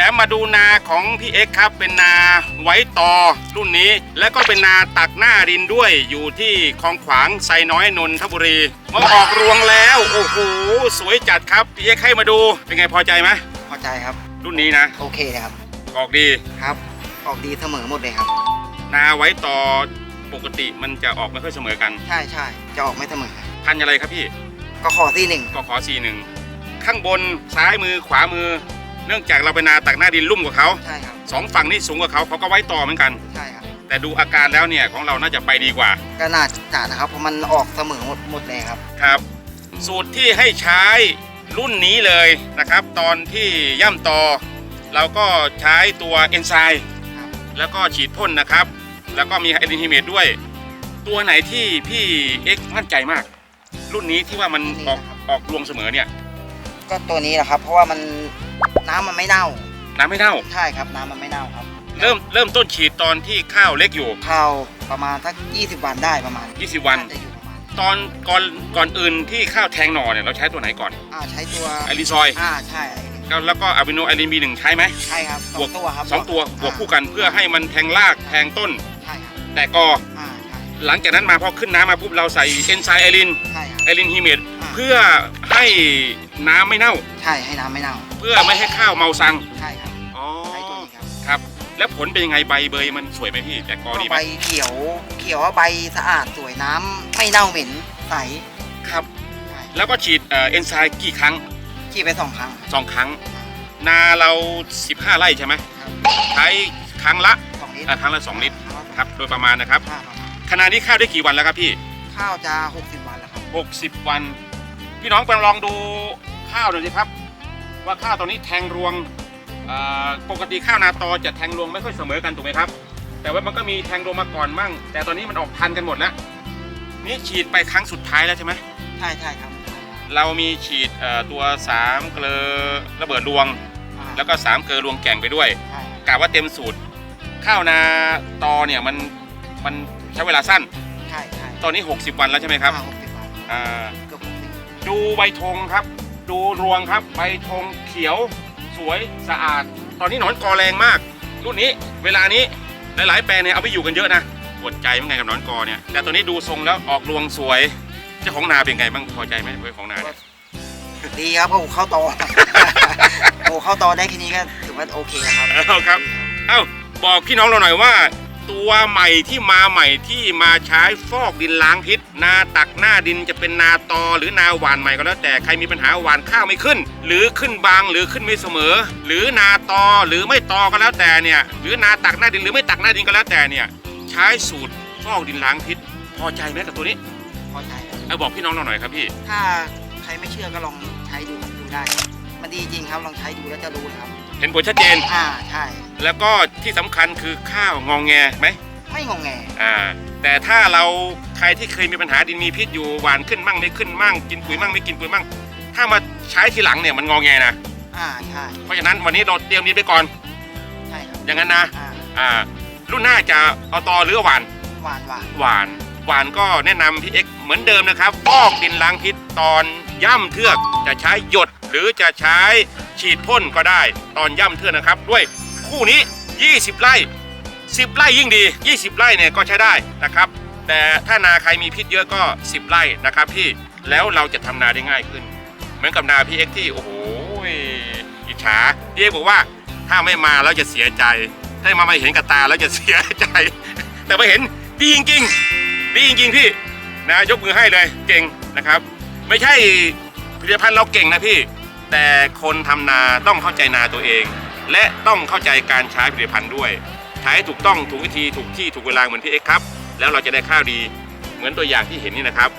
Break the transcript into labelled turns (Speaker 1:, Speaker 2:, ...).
Speaker 1: แล้วมาดูนาของพี่เอ็กซ์ครับ เป็นนาไว้ต่อรุ่นนี้ และก็เป็นนาตักหน้าดินด้วยอยู่ที่คลองขวางไซน้อยนนทบุรีมาออกรวงแล้ว โอ้โหสวยจัดครับพี่เอ็กซ์ให้มาดูเป็นไงพอใจไหม
Speaker 2: พอใจครับ
Speaker 1: รุ่นนี้นะ
Speaker 2: โอเคนะครับ
Speaker 1: ออกดี
Speaker 2: ครับ ออกดีเสมอหมดเลยครับ
Speaker 1: นาไว้ต่อปกติมันจะออกไม่ค่อยเสมอกัน
Speaker 2: ใช่ใช่จะออกไม่เสมอ
Speaker 1: พันธุ์อะไรครับพี่
Speaker 2: ก็ขอที่หนึ่ง
Speaker 1: ก็ขอซีหนึ่งข้างบนซ้ายมือขวามือ เนื่องจากเราเป็นนาตักหน้าดินลุ่มกว่าเขา
Speaker 2: ใช่ครับ
Speaker 1: สองฝั่งนี่สูงกว่าเขาเขาก็ไว้ต่อเหมือนกัน
Speaker 2: ใช่ครับ
Speaker 1: แต่ดูอาการแล้วเนี่ยของเราน่าจะไปดีกว่า
Speaker 2: ก็น่าจะนะครับเพราะมันออกเสมอหมดหมดเลยครับ
Speaker 1: ครับ สูตรที่ให้ใช้รุ่นนี้เลยนะครับ ตอนที่ย่ำตอเราก็ใช้ตัวเอนไซม์
Speaker 2: ครับ
Speaker 1: แล้วก็ฉีดพ่นนะครับ แล้วก็มีไฮดรนฮิเมตด้วย ตัวไหนที่พี่เอ็กซ์มั่นใจมาก รุ่นนี้ที่ว่ามันออกออกรวงเสมอเนี่ย
Speaker 2: ก็ตัวนี้แหละครับ เพราะว่ามัน น้ำมันไม่เน่า
Speaker 1: น้ำไม่เน่า
Speaker 2: ใช่ครับน้ำมันไม่เน่าครับ
Speaker 1: เริ่มเริ่มต้นฉีดตอนที่ข้าวเล็กอยู่
Speaker 2: ข้าวประมาณสัก20 วันได้ประมาณ
Speaker 1: 20วันา
Speaker 2: จะอยู่ประมาณ
Speaker 1: ตอนก่อนก่อนอื่นที่ข้าวแทงหน่อเนี่ยเราใช้ตัวไหนก่อน
Speaker 2: อ่าใช้ตัว
Speaker 1: ไอริซอย
Speaker 2: อ่าใช่
Speaker 1: แล้วแล้วก็อะมิโนไอรินบีหนึ่งใช้ไหม
Speaker 2: ใช่ครับส
Speaker 1: บ
Speaker 2: อ
Speaker 1: วก
Speaker 2: งตัวครับ
Speaker 1: สองตัวบวกคู่กันเพื่อให้มันแทงรากแทงต้น
Speaker 2: ใช่ครับ
Speaker 1: แต่กอ
Speaker 2: อ่าใช่
Speaker 1: หลังจากนั้นมาพอขึ้นน้ำมาปุ๊บเราใส่เอนไซม์ไอริน
Speaker 2: ใช่ครับ
Speaker 1: ไอรินฮีเมต
Speaker 2: อ่า
Speaker 1: เพื่อให้น้ำไม่เน่า
Speaker 2: ใช่ให้น้ำไม่เน่า
Speaker 1: เพื่อไม่ให้ข้าวเมาซัง
Speaker 2: ใช่ครับ
Speaker 1: อ๋อ
Speaker 2: ใช้ตัวนี้ครับ
Speaker 1: ครับ แล้วผลเป็นยังไงใบเบยมันสวยไหมพี่แต่กอ
Speaker 2: ก็
Speaker 1: ดีไหม
Speaker 2: ใบเขียวเขียวว่าใบสะอาดสวยน้ำไม่เน่าเหม็นใส
Speaker 1: ครับ
Speaker 2: ใช่
Speaker 1: แล้วก็ฉีดเอ่ออนไซม์กี่ครั้ง
Speaker 2: ขี่ไปสองครั้ง
Speaker 1: สองครั้ง นาเรา 15 ไร่ใช่ไหม
Speaker 2: ครับ
Speaker 1: ใช้ครั้งละ
Speaker 2: สองลิตร
Speaker 1: อ่าครั้งละ 2 ลิตร
Speaker 2: ครับ
Speaker 1: ครับโดยประมาณนะครับ
Speaker 2: ข้าวประมาณ
Speaker 1: ขณะนี้ข้าวได้กี่วันแล้วครับพี่
Speaker 2: ข้าวจะ 60 วันแล้วครับ
Speaker 1: 60 วัน พี่น้องไปลองดูข้าวหน่อยสิครับ ว่าข้าวตอนนี้แทงรวงเอ่อปกติข้าวนาตอจะแทงรวงไม่ค่อยเสมอกันถูกไหมครับ แต่ว่ามันก็มีแทงรวงมาก่อนมั่ง แต่ตอนนี้มันออกทันกันหมดแล้วนี่ฉีดไปครั้งสุดท้ายแล้วใช่ไหม
Speaker 2: ใช่ใช่ครับ
Speaker 1: เรามีฉีดเอ่อตัว3เกลือระเบิดรวง
Speaker 2: อ่า
Speaker 1: แล้วก็3เกลือรวงแก่งไปด้วย
Speaker 2: ใช่
Speaker 1: กะว่าเต็มสูตร ข้าวนาตอเนี่ยมันมันใช้เวลาสั้น
Speaker 2: ใช่ใช่
Speaker 1: ตอนนี้ 60 วันแล้วใช่ไหมครับ
Speaker 2: อ่า60วัน
Speaker 1: อ่า
Speaker 2: เกือบ60
Speaker 1: ดูใบธงครับ ดูรวงครับใบธงเขียวสวยสะอาด ตอนนี้หนอนกอแรงมาก รุ่นนี้เวลานี้หลายๆแปลงเนี่ยเอาไปอยู่กันเยอะนะปวดใจเหมือนกันกับหนอนกอเนี่ยแต่ตอนนี้ดูทรงแล้วออกรวงสวย เจ้าของนาเป็นไงบ้างพอใจไหมเจ้าของนาเนี่ย
Speaker 2: ดีครับโอ้โหเข้าตอ โอ้โหเข้าตอได้แค่นี้ก็ถือว่าโอเคครับ
Speaker 1: เอาครับ เอ้า บอกพี่น้องเราหน่อยว่า ตัวใหม่ที่มาใหม่ที่มาใช้ฟอกดินล้างพิษ นาตักหน้าดินจะเป็นนาตอหรือนาหวานใหม่ก็แล้วแต่ใครมีปัญหาหวานข้าวไม่ขึ้น หรือขึ้นบางหรือขึ้นไม่เสมอ หรือนาตอหรือไม่ตอก็แล้วแต่เนี่ยหรือนาตักหน้าดินหรือไม่ตักหน้าดินก็แล้วแต่เนี่ยใช้สูตรฟอกดินล้างพิษ พอใจไหมกับตัวนี้
Speaker 2: พอใจครับ
Speaker 1: เอาบอกพี่น้องเราหน่อยครับพี่
Speaker 2: ถ้าใครไม่เชื่อก็ลองใช้ดูดูได้ มันดีจริงครับลองใช้ดูแล้วจะรู้นะครับ
Speaker 1: เห็นผลชัดเจน
Speaker 2: อ่าใช่
Speaker 1: แล้วก็ที่สำคัญคือข้าวงองแงไหม
Speaker 2: ไม่งงแง
Speaker 1: อ่า แต่ถ้าเราใครที่เคยมีปัญหาดินมีพิษอยู่หวานขึ้นมั่งไม่ขึ้นมั่ง กินปุ๋ยมั่งไม่กินปุ๋ยมั่ง ถ้ามาใช้ทีหลังเนี่ยมันงอแงนะ
Speaker 2: อ่าใช่
Speaker 1: เพราะฉะนั้นวันนี้เราเตรียมดินไปก่อน
Speaker 2: ใช่ครับ
Speaker 1: อย่างนั้นนะ
Speaker 2: อ่า
Speaker 1: อ่า รุ่นหน้าจะเอาตอหรือหวาน
Speaker 2: หวานหวาน
Speaker 1: หวาน หวานก็แนะนำพี่เอ็กซ์เหมือนเดิมนะครับฟอกดินล้างพิษตอนย่ำเทือกจะใช้หยดหรือจะใช้ ฉีดพ่นก็ได้ตอนย่ำเทือกนะครับ ด้วยคู่นี้ 20 ไร่ 10 ไร่ยิ่งดี 20 ไร่เนี่ยก็ใช้ได้นะครับ แต่ถ้านาใครมีพิษเยอะก็ 10 ไร่นะครับพี่แล้วเราจะทำนาได้ง่ายขึ้น เหมือนกับนาพี่เอ็กที่โอ้โหอิจฉาพี่เอ็กบอกว่าถ้าไม่มาแล้วจะเสียใจ ถ้ามาไม่เห็นกับตาแล้วจะเสียใจ แต่มาเห็นดีจริงๆดีจริงๆพี่นะยกมือให้เลยเก่งนะครับ ไม่ใช่ผลิตภัณฑ์เราเก่งนะพี่ แต่คนทำนาต้องเข้าใจนาตัวเอง และต้องเข้าใจการใช้ผลิตภัณฑ์ด้วย ใช้ถูกต้องถูกวิธีถูกที่ถูกเวลาเหมือนพี่เอ็กครับ แล้วเราจะได้ข้าวดีเหมือนตัวอย่างที่เห็นนี่นะครับ